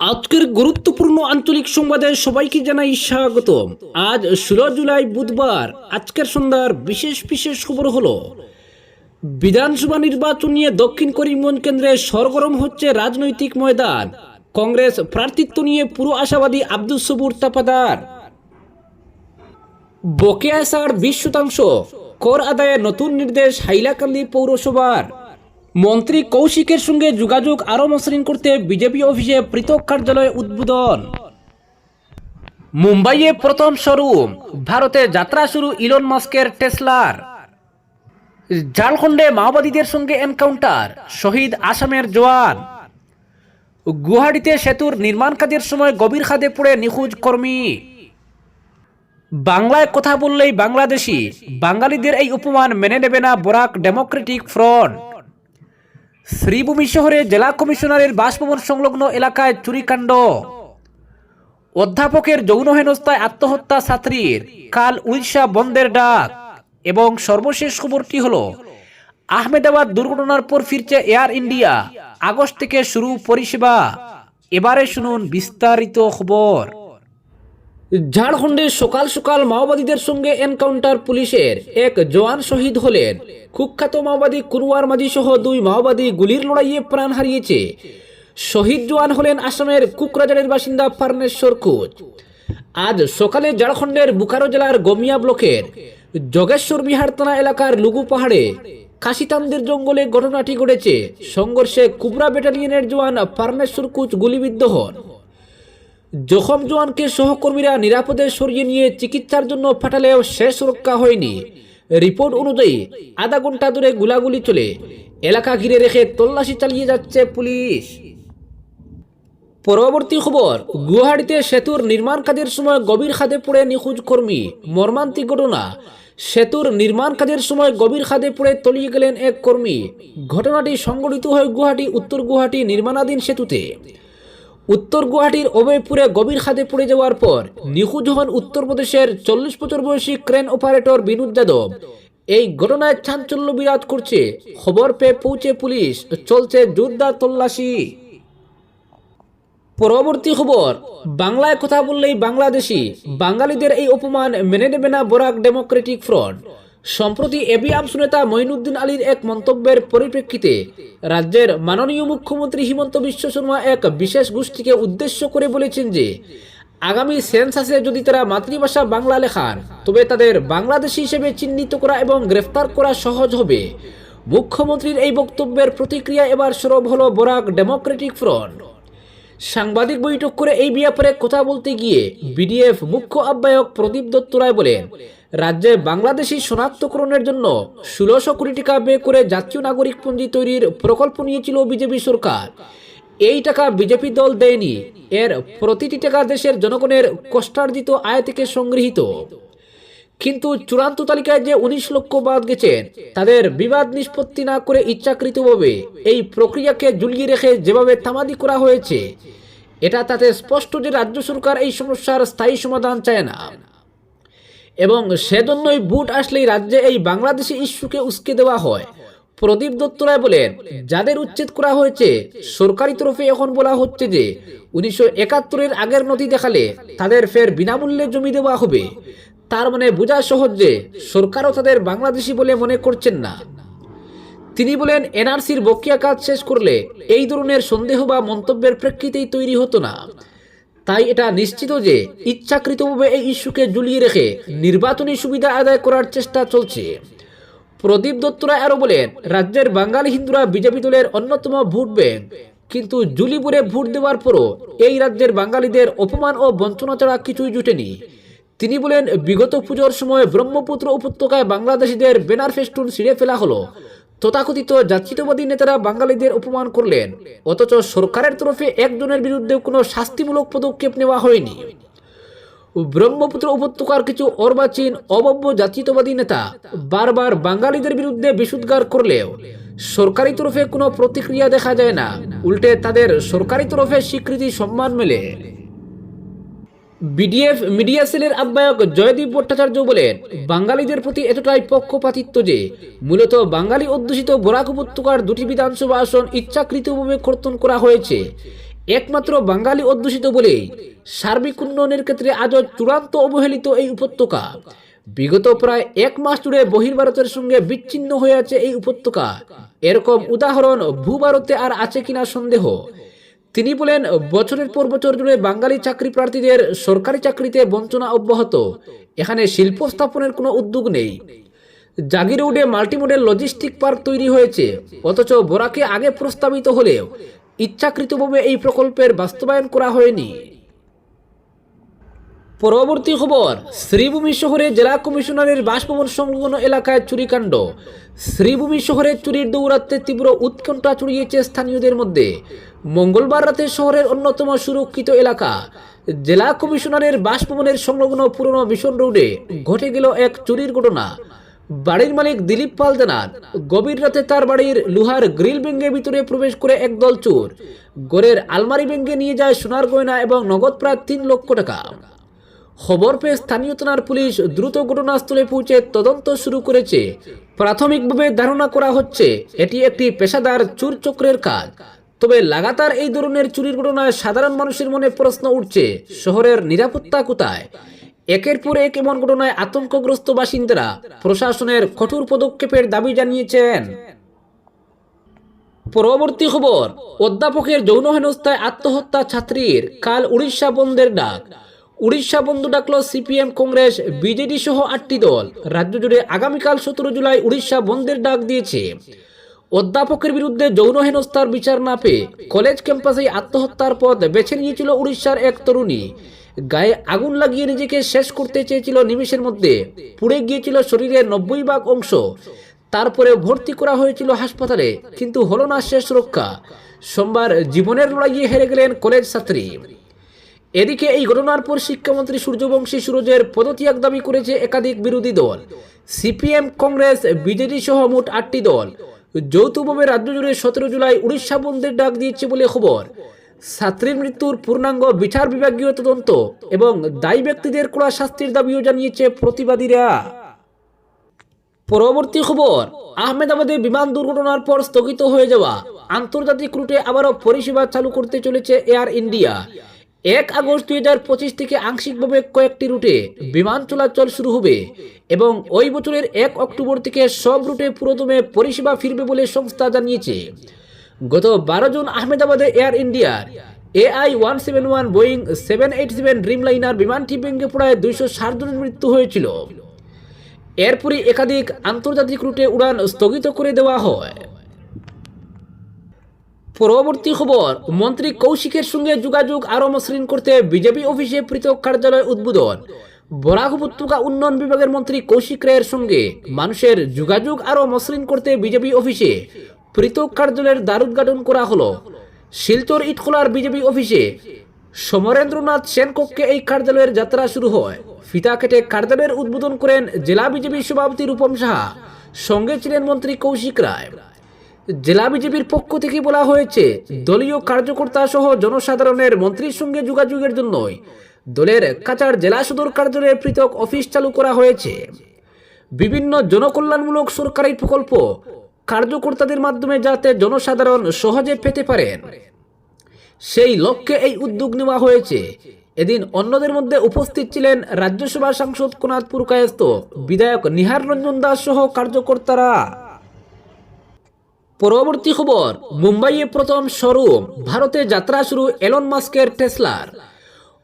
আজকের গুরুত্বপূর্ণ আঞ্চলিক সংবাদে সবাইকে জানাই স্বাগত আজ ষোলো জুলাই বুধবার, আজকের সন্ধ্যার বিশেষ বিশেষ খবর হলো, বিধানসভা নির্বাচন নিয়ে দক্ষিণ করিমগঞ্জ কেন্দ্রে সরগরম হচ্ছে রাজনৈতিক ময়দান। কংগ্রেস প্রার্থিত্ব নিয়ে পুরো আশাবাদী আব্দুল সবুর তাপাদার। বকেয়া সার বিশ শতাংশ, কর আদায়ে নতুন নির্দেশ হাইলাকান্দি পৌরসভার। মন্ত্রী কৌশিকের সঙ্গে যোগাযোগ আরও মসৃণ করতে বিজেপি অফিসে পৃথক কার্যালয় উদ্বোধন। মুম্বাইয়ে প্রথম শোরুম, ভারতে যাত্রা শুরু ইলন মাস্কের টেসলার। ঝাড়খণ্ডে মাওবাদীদের সঙ্গে এনকাউন্টার, শহীদ আসামের জওয়ান। গুয়াহাটিতে সেতুর নির্মাণ কাজের সময় গভীর খাদে পড়ে নিখোঁজ কর্মী। বাংলায় কথা বললেই বাংলাদেশি, বাঙালিদের এই উপমান মেনে নেবে না বরাক ডেমোক্রেটিক ফ্রন্ট। শ্রীভূমি শহরে জেলা কমিশনারের বাসভবন সংলগ্ন এলাকায় চুরিকাণ্ড। অধ্যাপকের যৌন হেনস্থায় আত্মহত্যা ছাত্রীর কাল উড়িষ্যা বন্ধের ডাক এবং সর্বশেষ খবরটি হল, আহমেদাবাদ দুর্ঘটনার পর ফিরছে এয়ার ইন্ডিয়া। আগস্ট থেকে শুরু পরিষেবা। এবারে শুনুন বিস্তারিত খবর। ঝাড়খণ্ডে সকাল সকাল মাওবাদীদের সঙ্গে এনকাউন্টার পুলিশের এক জওয়ান শহীদ হলেন। কুখ্যাত মাওবাদী কুরওয়ার মাঝি সহ দুই মাওবাদী গুলির লড়াইয়ে প্রাণ হারিয়েছে। শহীদ জওয়ান হলেন আসামের কুকরাজারের বাসিন্দা ফার্নেশ্বর কোচ। আজ সকালে ঝাড়খণ্ডের বুকারো জেলার গমিয়া ব্লকের যোগেশ্বর বিহার থানা এলাকার লুগু পাহাড়ে কাশিতানদের জঙ্গলে ঘটনাটি ঘটেছে। সংঘর্ষে কুবরা ব্যাটালিয়নের জওয়ান ফার্নেশ্বর কোচ গুলিবিদ্ধ হন। জখম জওয়ানকে সহকর্মীরা নিরাপদে সরিয়ে নিয়ে চিকিৎসার জন্য পাঠালেও শেষ রক্ষা হয়নি। রিপোর্ট অনুযায়ী আধা ঘণ্টা ধরে গুলাগুলি চলে। এলাকা ঘিরে রেখে তল্লাশি চালিয়ে যাচ্ছে পুলিশ। পরবর্তী খবর, গুয়াহাটিতে সেতুর নির্মাণ কাজের সময় গভীর খাদে পড়ে নিখোঁজ কর্মী। মর্মান্তিক ঘটনা, সেতুর নির্মাণ কাজের সময় গভীর খাদে পড়ে তলিয়ে গেলেন এক কর্মী। ঘটনাটি সংঘটিত হয় গুয়াহাটি, উত্তর গুয়াহাটি নির্মাণাধীন সেতুতে। উত্তর গুয়াহাটির অভয়পুরে গভীর খাদে পড়ে যাওয়ার পর নিখোঁজ হন উত্তরপ্রদেশের চল্লিশ বছর বয়সী ক্রেন অপারেটর বিনোদ যাদব। এই ঘটনায় চাঞ্চল্য বিরাজ করছে। খবর পেয়ে পৌঁছে পুলিশ। চলছে জোরদার তল্লাশি। পরবর্তী খবর, বাংলায় কথা বললেই বাংলাদেশি। বাঙালিদের এই অপমান মেনে নেবে না বরাক ডেমোক্রেটিক ফ্রন্ট। সম্প্রতি এবি আমসু নেতা মঈনুদ্দিন আলীর এক মন্তব্যের পরিপ্রেক্ষিতে রাজ্যের মাননীয় মুখ্যমন্ত্রী হিমন্ত বিশ্ব শর্মা এক বিশেষ গোষ্ঠীকে উদ্দেশ্য করে বলেছেন যে, আগামী সেন্সাসে যদি তারা মাতৃভাষা বাংলা লেখান তবে তাদের বাংলাদেশি হিসেবে চিহ্নিত করা এবং গ্রেফতার করা সহজ হবে। মুখ্যমন্ত্রীর এই বক্তব্যের প্রতিক্রিয়া এবার সরব হলো বরাক ডেমোক্রেটিক ফ্রন্ট। সাংবাদিক বৈঠক করে এই ব্যাপারে কথা বলতে গিয়ে বিডিএফ মুখ্য আহ্বায়ক প্রদীপ দত্ত রায় বলেন রাজ্যে বাংলাদেশি শনাক্তকরণের জন্য ষোলোশো কোটি টাকা ব্যয় করে জাতীয় নাগরিক পঞ্জি তৈরির প্রকল্প নিয়েছিল বিজেপি সরকার। এই টাকা বিজেপি দল দেয়নি। এর প্রতিটি টাকা দেশের জনগণের কষ্টার্জিত আয় থেকে সংগৃহীত। কিন্তু চূড়ান্ত তালিকায় যে উনিশ লক্ষ বাদ গেছেন তাদের বিবাদ নিষ্পত্তি না করে ইচ্ছাকৃতভাবে এই প্রক্রিয়াকে ঝুলিয়ে রেখে যেভাবে থামাদি করা হয়েছে, এটা তাতে স্পষ্ট যে রাজ্য সরকার এই সমস্যার স্থায়ী সমাধান চায় না। এবং সেজন্যই বুট আসলেই রাজ্যে এই বাংলাদেশি ইস্যুকে উস্কে দেওয়া হয়। প্রদীপ দত্ত রায় বলেন, যাদের উচ্ছেদ করা হয়েছে, সরকারি তরফে এখন বলা হচ্ছে যে, উনিশশো একাত্তরের আগের নথি দেখালে তাদের ফের বিনামূল্যে জমি দেওয়া হবে। তার মানে বোঝা সহজ যে, সরকারও তাদের বাংলাদেশি বলে মনে করছেন না। তিনি বলেন, এনআরসির বকেয়া কাজ শেষ করলে এই ধরনের সন্দেহ বা মন্তব্যের প্রেক্ষিতেই তৈরি হতো না। তাই এটা নিশ্চিত যে ইচ্ছাকৃতভাবে এই ইস্যুকে ঝুলিয়ে রেখে নির্বাচনী সুবিধা আদায় করার চেষ্টা চলছে। প্রদীপ দত্তরা আরও বলেন, রাজ্যের বাঙালি হিন্দুরা বিজেপি দলের অন্যতম ভোট ব্যাংক। কিন্তু জুলিপুরে ভোট দেওয়ার পরও এই রাজ্যের বাঙালিদের অপমান ও বঞ্চনা ছাড়া কিছুই জুটেনি। তিনি বলেন, বিগত পুজোর সময় ব্রহ্মপুত্র উপত্যকায় বাংলাদেশিদের ব্যানার ফেস্টুন ছিঁড়ে ফেলা হলো। তথাকথিত জাতীয়তাবাদী নেতারা বাঙালিদের অপমান করলেন। অথচ সরকারের তরফে একজনের বিরুদ্ধে কোনো শাস্তিমূলক পদক্ষেপ নেওয়া হয়নি। ব্রহ্মপুত্র উপত্যকার কিছু অর্বাচীন, অবব্য জাতীয়তাবাদী নেতা বারবার বাঙালিদের বিরুদ্ধে বিশুদ্গার করলেও সরকারি তরফে কোনো প্রতিক্রিয়া দেখা যায় না। উল্টে তাদের সরকারি তরফে স্বীকৃতি, সম্মান মেলে। বিডিএফ মিডিয়া সেলের আহ্বায়ক জয়দীপ ভট্টাচার্য বলেন, বাঙালিদের প্রতি এতটাই পক্ষপাতিত্ব যে মূলত বাঙালি অধ্যুষিত বরাক উপত্যকার দুটি বিধানসভা আসন ইচ্ছাকৃতভাবে কর্তন করা হয়েছে। একমাত্র বাঙালি অধ্যুষিত বলেই সার্বিক উন্নয়নের ক্ষেত্রে আজও চূড়ান্ত অবহেলিত এই উপত্যকা। বিগত প্রায় এক মাস জুড়ে বহির্ভারতের সঙ্গে বিচ্ছিন্ন হয়ে আছে এই উপত্যকা। এরকম উদাহরণ ভূভারতে আর আছে কিনা সন্দেহ। তিনি বলেন, বছরের পর বছর জুড়ে বাঙালি চাকরি প্রার্থীদের সরকারি চাকরিতে বঞ্চনা অব্যাহত। এখানে শিল্প স্থাপনের কোনো উদ্যোগ নেই। জাগির রোডে মাল্টিমোডেল লজিস্টিক পার্ক তৈরি হয়েছে। অথচ বোরাকে আগে প্রস্তাবিত হলেও ইচ্ছাকৃতভাবে এই প্রকল্পের বাস্তবায়ন করা হয়নি। পরবর্তী খবর, শ্রীভূমি শহরে জেলা কমিশনারের বাসভবন সংলগ্ন এলাকায় চুরিকাণ্ড। শ্রীভূমি শহরে চুরির দৌরাত্মে তীব্র উৎকণ্ঠা ছড়িয়েছে স্থানীয়দের মধ্যে। মঙ্গলবার রাতে শহরের অন্যতম সুরক্ষিত এলাকা, জেলা কমিশনারের বাসভবনের সংলগ্ন পুরনো মিশন রোডে ঘটে গেল এক চুরির ঘটনা। বাড়ির মালিক দিলীপ পাল জানান, গভীর রাতে তার বাড়ির লোহার গ্রিল ভেঙে ভিতরে প্রবেশ করে একদল চোর। গড়ের আলমারি ভেঙে নিয়ে যায় সোনার গয়না এবং নগদ প্রায় তিন লক্ষ টাকা। খবর পেয়ে স্থানীয় থানার পুলিশ দ্রুত ঘটনাস্থলে পৌঁছে তদন্ত শুরু করেছে। প্রাথমিকভাবে ধারণা করা হচ্ছে, এটি একটি পেশাদার চুর চক্রের কাজ। তবে লাগাতার এই ধরনের চুরির ঘটনায় সাধারণ মানুষের মনে প্রশ্ন উঠছে, শহরের নিরাপত্তা কোথায়? একের পর এক এমন ঘটনায় আতঙ্কগ্রস্ত বাসিন্দারা প্রশাসনের কঠোর পদক্ষেপের দাবি জানিয়েছেন। পরবর্তী খবর, অধ্যাপকের যৌন হেনস্থায় আত্মহত্যা ছাত্রীর কাল উড়িষ্যা বন্ধের ডাক। উড়িষ্যা বন্ধু ডাকল সিপিএম, কংগ্রেস, বিজেডি সহ আটটি দল। রাজ্য জুড়ে আগামীকাল সতেরো জুলাই উড়িষ্যা বন্ধের ডাক দিয়েছে। অধ্যাপকের বিরুদ্ধে যৌন হেনস্থার বিচার না পেয়ে কলেজ ক্যাম্পাসে আত্মহত্যার পথ বেছে নিয়েছিল উড়িষ্যার এক তরুণী। গায়ে আগুন লাগিয়ে নিজেকে শেষ করতে চেয়েছিল নিমেষের মধ্যে। পুড়ে গিয়েছিল শরীরের নব্বই ভাগ অংশ। তারপরে ভর্তি করা হয়েছিল হাসপাতালে, কিন্তু হলো না শেষ রক্ষা। সোমবার জীবনের লড়াইয়ে হেরে গেলেন কলেজ ছাত্রী। এদিকে এই ঘটনার পর শিক্ষামন্ত্রী সূর্যবংশী সুরজের পদত্যাগ দাবি করেছে একাধিক বিরোধী দল। সিপিএম, কংগ্রেস, বিজেডি সহ মোট আটটি দল। যৌথভাবে রাজ্য জুড়ে সতেরো জুলাই উড়িষ্যা বন্ধের ডাক দিয়েছে বলে খবর। ছাত্রীর মৃত্যুর পূর্ণাঙ্গ বিচার বিভাগীয় তদন্ত এবং দায়ী ব্যক্তিদের কড়া শাস্তির দাবিও জানিয়েছে প্রতিবাদীরা। পরবর্তী খবর, আহমেদাবাদে বিমান দুর্ঘটনার পর স্থগিত হয়ে যাওয়া আন্তর্জাতিক রুটে আবারও পরিষেবা চালু করতে চলেছে এয়ার ইন্ডিয়া। এক আগস্ট দুই হাজার পঁচিশ থেকে আংশিকভাবে কয়েকটি রুটে বিমান চলাচল শুরু হবে এবং ওই বছরের এক অক্টোবর থেকে সব রুটে পুরোদমে পরিষেবা ফিরবে বলে সংস্থা জানিয়েছে। গত বারো জুন আহমেদাবাদে এয়ার ইন্ডিয়ার AI one seven one Boeing seven eight seven Dreamliner বিমানটি ভেঙে পড়ায় দুইশো ষাট জনের মৃত্যু হয়েছিল। এরপরই একাধিক আন্তর্জাতিক রুটে উড়ান স্থগিত করে দেওয়া হয়। পরবর্তী খবর, মন্ত্রী কৌশিকের সঙ্গে যোগাযোগ আরও মসৃণ করতে বিজেপি অফিসে পৃথক কার্যালয় উদ্বোধন। বরাক উপত্যকা উন্নয়ন বিভাগের মন্ত্রী কৌশিক রায়ের সঙ্গে মানুষের যোগাযোগ আরও মসৃণ করতে বিজেপি অফিসে পৃথক কার্যালয়ের দ্বার উদ্ঘাটন করা হলো। শিলচর ইটখোলার বিজেপি অফিসে সমরেন্দ্রনাথ সেনকক্ষে এই কার্যালয়ের যাত্রা শুরু হয়। ফিতা কেটে কার্যালয়ের উদ্বোধন করেন জেলা বিজেপি সভাপতি রূপম সাহা। সঙ্গে ছিলেন মন্ত্রী কৌশিক রায়। জেলা বিজেপির পক্ষ থেকে বলা হয়েছে, দলীয় কার্যকর্তা সহ জনসাধারণের মন্ত্রীর সঙ্গে যোগাযোগের জন্যই দলের কাচার জেলা সদর কার্যালয়ে পৃথক অফিস চালু করা হয়েছে। বিভিন্ন জনকল্যাণমূলক সরকারি প্রকল্প কার্যকর্তাদের মাধ্যমে যাতে জনসাধারণ সহজে পেতে পারেন। সেই লক্ষ্যে এই উদ্যোগ নেওয়া হয়েছে। এদিন অন্যদের মধ্যে উপস্থিত ছিলেন রাজ্যসভা সাংসদ কোনাথপুর কায়স্ত বিধায়ক নিহার রঞ্জন দাস সহ কার্যকর্তারা। পরবর্তী খবর, মুম্বাইয়ে প্রথম শোরুম, ভারতে যাত্রা শুরু এলন মাস্কের টেসলার।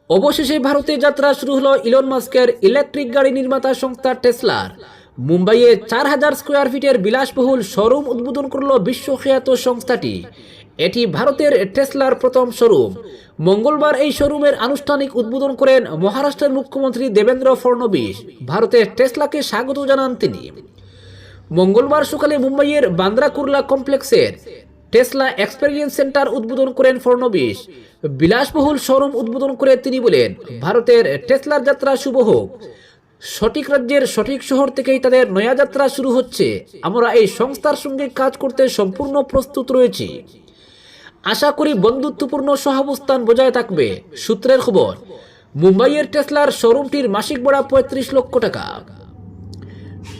অবশেষে ভারতে যাত্রা শুরু হলো ইলন মাস্কের ইলেকট্রিক গাড়ি নির্মাতা সংস্থা টেসলার। মুম্বাইয়ে চার হাজার স্কোয়ার ফিটের বিলাসবহুল শোরুম উদ্বোধন করল বিশ্বখ্যাত সংস্থাটি। এটি ভারতের টেসলার প্রথম শোরুম। মঙ্গলবার এই শোরুমের আনুষ্ঠানিক উদ্বোধন করেন মহারাষ্ট্রের মুখ্যমন্ত্রী দেবেন্দ্র ফডনবিস ভারতের টেসলাকে স্বাগত জানান তিনি। মঙ্গলবার সকালে মুম্বাইয়ের বান্দ্রা কুরলা কমপ্লেক্সের টেসলা এক্সপেরিয়েন্স সেন্টার উদ্বোধন করেন ফডনবিস বিলাসবহুল শোরুম উদ্বোধন করে তিনি বলেন, ভারতের টেসলার যাত্রা শুভ হোক। সঠিক রাজ্যের সঠিক শহর থেকেই তাদের নয়া যাত্রা শুরু হচ্ছে। আমরা এই সংস্থার সঙ্গে কাজ করতে সম্পূর্ণ প্রস্তুত রয়েছি। আশা করি বন্ধুত্বপূর্ণ সহাবস্থান বজায় থাকবে। সূত্রের খবর, মুম্বাইয়ের টেসলার শোরুমটির মাসিক ভাড়া পঁয়ত্রিশ লক্ষ টাকা।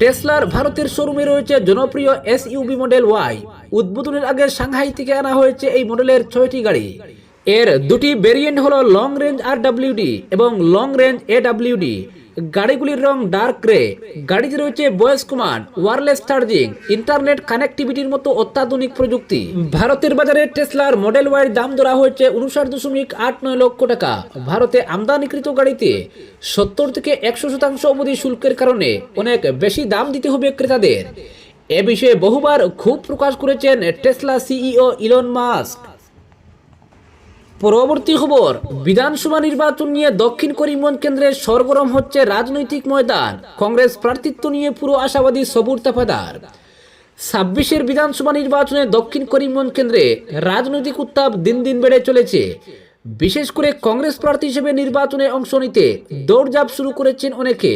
টেসলার ভারতের শোরুমে রয়েছে জনপ্রিয় এস ইউবি মডেল ওয়াই। উদ্বোধনের আগে সাংহাই থেকে আনা হয়েছে এই মডেলের ছয়টি গাড়ি। এর দুটি ভেরিয়েন্ট হলো লং রেঞ্জ আর ডাব্লিউডি এবং লং রেঞ্জ এ ডাব্লিউডি। গাড়িগুলির রং ডার্ক গ্রে গাড়িতে রয়েছে voice command wireless charging internet কানেক্টিভিটির মতো অত্যাধুনিক প্রযুক্তি। ভারতের বাজারে টেসলার মডেল ওয়াইর দাম ধরা হয়েছে উনষাট দশমিক আট নয় লক্ষ টাকা। ভারতে আমদানিকৃত গাড়িতে সত্তর থেকে একশো শতাংশ অবধি শুল্কের কারণে অনেক বেশি দাম দিতে হবে ক্রেতাদের। এ বিষয়ে বহুবার ক্ষোভ প্রকাশ করেছেন টেসলা সিইও ইলন মাস্ক পরবর্তী খবর, বিধানসভা নির্বাচন নিয়ে দক্ষিণ করিমগঞ্জ কেন্দ্রে সরগরম হচ্ছে রাজনৈতিক ময়দান, কংগ্রেস প্রার্থিত্ব নিয়ে পুরো আশাবাদী সবুর তাফাদার ছাব্বিশের বিধানসভা নির্বাচনে দক্ষিণ করিমগঞ্জ কেন্দ্রে রাজনৈতিক উত্তাপ দিন দিন বেড়ে চলেছে। বিশেষ করে কংগ্রেস প্রার্থী হিসেবে নির্বাচনে অংশ নিতে দৌড়ঝাঁপ শুরু করেছেন অনেকে।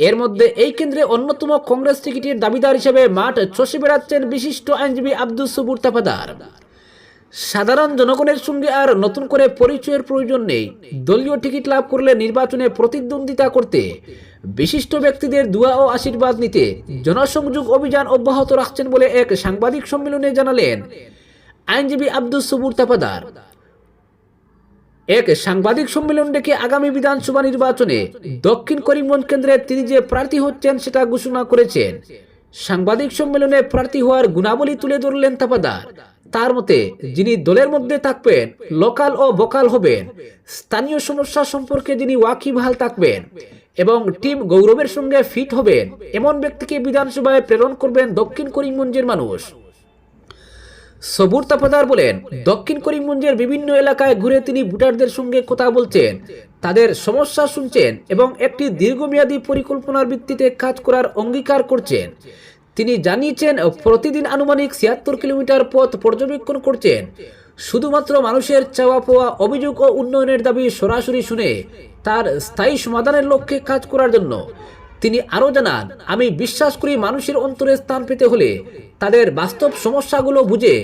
এর মধ্যে এই কেন্দ্রে অন্যতম কংগ্রেস টিকিটের দাবিদার হিসেবে মাঠ চষে বেড়াচ্ছেন বিশিষ্ট আইনজীবী আব্দুল সবুর তাফাদার সাধারণ জনগণের সঙ্গে আর নতুন করে পরিচয়ের প্রয়োজন নেই। দলীয় টিকিট লাভ করলে নির্বাচনে প্রতিদ্বন্দ্বিতা করতে বিশিষ্ট ব্যক্তিদের দুয়া ও আশীর্বাদ নিতে জনসংযোগ অভিযান অব্যাহত রাখছেন বলে এক সাংবাদিক সম্মেলনে জানালেন আইনজীবী আব্দুল সবুর তাপাদার। এক সাংবাদিক সম্মেলন ডেকে আগামী বিধানসভা নির্বাচনে দক্ষিণ করিমগঞ্জ কেন্দ্রে তিনি যে প্রার্থী হচ্ছেন সেটা ঘোষণা করেছেন। সাংবাদিক সম্মেলনে প্রার্থী হওয়ার গুণাবলী তুলে ধরলেন তাপাদার। তার মতে, যিনি দলের মধ্যে থাকবেন, লোকাল ও ভোকাল হবেন, স্থানীয় সমস্যা সম্পর্কে যিনি ওয়াকিবহাল থাকবেন এবং টিম গৌরবের সঙ্গে ফিট হবেন, এমন ব্যক্তিকে বিধানসভায় প্রেরণ করবেন দক্ষিণ করিমগঞ্জের মানুষ। সবুর তাপাদার বলেন, দক্ষিণ করিমগঞ্জের বিভিন্ন এলাকায় ঘুরে তিনি ভোটারদের সঙ্গে কথা বলছেন, তাদের সমস্যা শুনছেন এবং একটি দীর্ঘমেয়াদী পরিকল্পনার ভিত্তিতে কাজ করার অঙ্গীকার করছেন। তিনি জানিয়েছেন, প্রতিদিন আনুমানিক ছিয়াত্তর কিলোমিটার পথ পর্যবেক্ষণ করছেন। শুধুমাত্র মানুষের চাওয়া পাওয়া অভিযোগ ও উন্নয়নের দাবি সরাসরি শুনে তার স্থায়ী সমাধানের লক্ষ্যে কাজ করার জন্য। তিনি আরও জানান, আমি বিশ্বাস করি মানুষের অন্তরে স্থান পেতে হলে তাদের বাস্তব সমস্যাগুলো বুঝে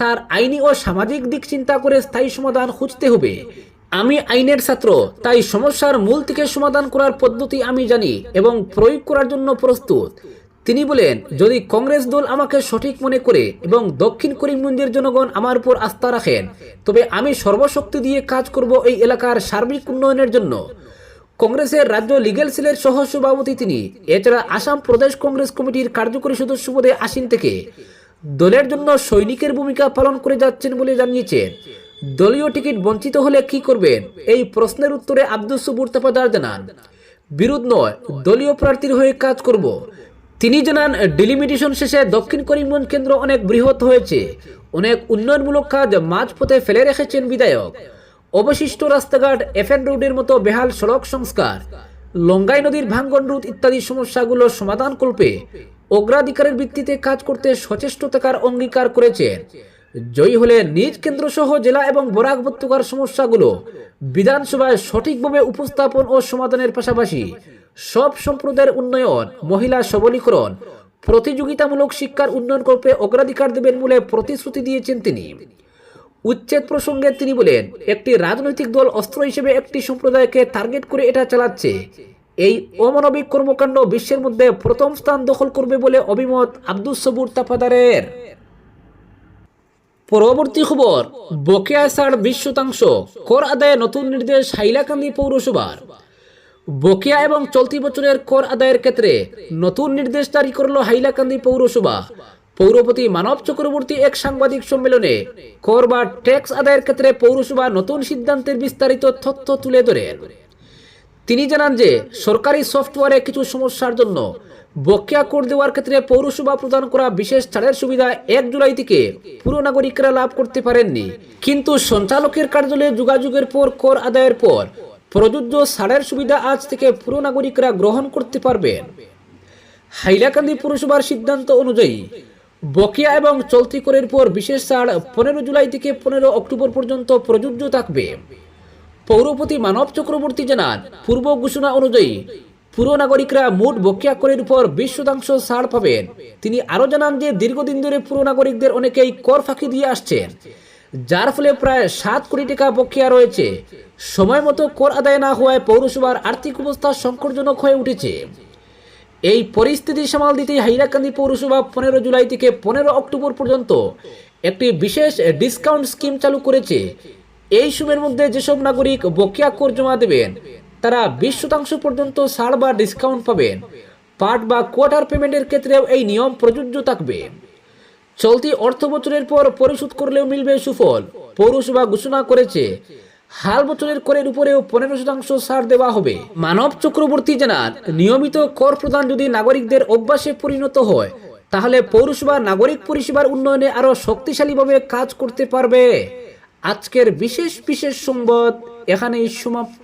তার আইনি ও সামাজিক দিক চিন্তা করে স্থায়ী সমাধান খুঁজতে হবে। আমি আইনের ছাত্র, তাই সমস্যার মূল থেকে সমাধান করার পদ্ধতি আমি জানি এবং প্রয়োগ করার জন্য প্রস্তুত। তিনি বলেন, যদি কংগ্রেস দল আমাকে সঠিক মনে করে এবং দক্ষিণ করিমগঞ্জের জনগণ আমার উপর আস্থা রাখেন, তবে আমি সর্বশক্তি দিয়ে কাজ করব এই এলাকার সার্বিক উন্নয়নের জন্য। কংগ্রেসের রাজ্য লিগেল সেলের সহ সভাপতি তিনি, এছাড়া আসাম প্রদেশ কংগ্রেস কমিটির কার্যকরী সদস্য পদে আসীন থেকে দলের জন্য সৈনিকের ভূমিকা পালন করে যাচ্ছেন বলে জানিয়েছেন। দলীয় টিকিট বঞ্চিত হলে কি করবেন? এই প্রশ্নের উত্তরে আব্দুল সুবুর তাপাদার জানান, বিরোধ নয়, দলীয় প্রার্থীর হয়ে কাজ করব। তিনি জানান ডিলিমিটেশন শেষে দক্ষিণ করিমগঞ্জ কেন্দ্র অনেক বৃহৎ হয়েছে। অনেক উন্নয়নমূলক কাজ মাঝপথে ফেলে রেখেছেন বিধায়ক। অবশিষ্ট রাস্তাঘাট এফএন রোডের মতো বেহাল সড়ক সংস্কার, লঙ্গাই নদীর ভাঙ্গন রুট ইত্যাদি সমস্যাগুলো সমাধান করবে অগ্রাধিকারের ভিত্তিতে কাজ করতে সচেষ্ট থাকার অঙ্গীকার করেছেন। জয়ী হলে নিজ কেন্দ্র সহ জেলা এবং বরাক উপত্যকার সমস্যাগুলো বিধানসভায় সঠিকভাবে উপস্থাপন ও সমাধানের পাশাপাশি সব সম্প্রদায়ের উন্নয়ন, মহিলা সবলীকরণ, প্রতিযোগিতামূলক শিক্ষার উন্নয়ন করতে অগ্রাধিকার দেবেন বলে প্রতিশ্রুতি দিয়েছেন তিনি। উচ্ছেদ প্রসঙ্গে তিনি বলেন, একটি রাজনৈতিক দল অস্ত্র হিসেবে একটি সম্প্রদায়কে টার্গেট করে এটা চালাচ্ছে। এই অমানবিক কর্মকাণ্ড বিশ্বের মধ্যে প্রথম স্থান দখল করবে বলে অভিমত আব্দুল সবুর তাফাদারের। পরবর্তী খবর, বকেয়া ছাড় বিশ শতাংশ। কর আদায়ে নতুন নির্দেশ হাইলাকান্দি পৌরসভার। বকেয়া এবং চলতি বছরের কর আদায়ের ক্ষেত্রে নতুন নির্দেশ জারি করল হাইলাকান্দি পৌরসভা। পৌরপতি মানব চক্রবর্তী এক সাংবাদিক সম্মেলনে কর বা ট্যাক্স আদায়ের ক্ষেত্রে পৌরসভা নতুন সিদ্ধান্তের বিস্তারিত তথ্য তুলে ধরেন তিনি জানান যে, সরকারি সফটওয়্যারে কিছু সমস্যার জন্য বকেয়া কর দেওয়ার ক্ষেত্রে পৌরসভা প্রদান করা বিশেষ ছাড়ের সুবিধা এক জুলাই থেকে পুরো নাগরিকরা লাভ করতে পারেননি। কিন্তু সঞ্চালকের কার্যালয়ে যোগাযোগের পর কর আদায়ের পর প্রযোজ্য ছাড়ের সুবিধা আজ থেকে পুরো নাগরিকরা গ্রহণ করতে পারবেন হাইলাকান্দি পুরসভার সিদ্ধান্ত অনুযায়ী বকেয়া এবং চলতি করের পর বিশেষ ছাড় পনেরো জুলাই থেকে পনেরো অক্টোবর পর্যন্ত প্রযোজ্য থাকবে। পৌরপতি মানব চক্রবর্তী জানান, পূর্ব ঘোষণা অনুযায়ী পুরো নাগরিকরা মোট বকেয়া করের উপর বিশ শতাংশ ছাড় পাবেন। তিনি আরও জানান যে দীর্ঘদিন ধরে পুরো নাগরিকদের অনেকেই কর ফাঁকি দিয়ে আসছেন। যার ফলে প্রায় সাত কোটি টাকা বকেয়া রয়েছে। সময় মতো কর আদায় না হওয়ায় পৌরসভার আর্থিক অবস্থা সংকটজনক হয়ে উঠেছে। এই পরিস্থিতি সামাল দিতে হাইলাকান্দি পৌরসভা পনেরো জুলাই থেকে পনেরো অক্টোবর পর্যন্ত একটি বিশেষ ডিসকাউন্ট স্কিম চালু করেছে। এই সময়ের মধ্যে যেসব নাগরিক বকেয়া কর জমা দেবেন, তারা বিশ শতাংশ পর্যন্ত ছাড় বা ডিসকাউন্ট পাবেন। পার্ট বা কোয়ার্টার পেমেন্টের ক্ষেত্রেও এই নিয়ম প্রযোজ্য থাকবে। চলতি অর্থ বছরের পর পরিশোধ করলেও মিলবে সুফল। পৌরসভা ঘোষণা করেছে, হাল বছরের করের উপরেও পনেরো শতাংশ ছাড় দেওয়া হবে। মানব চক্রবর্তী জানান নিয়মিত কর প্রদান যদি নাগরিকদের অভ্যাসে পরিণত হয়, তাহলে পৌরসভা নাগরিক পরিষেবার উন্নয়নে আরও শক্তিশালীভাবে কাজ করতে পারবে। আজকের বিশেষ বিশেষ সংবাদ এখানেই সমাপ্ত।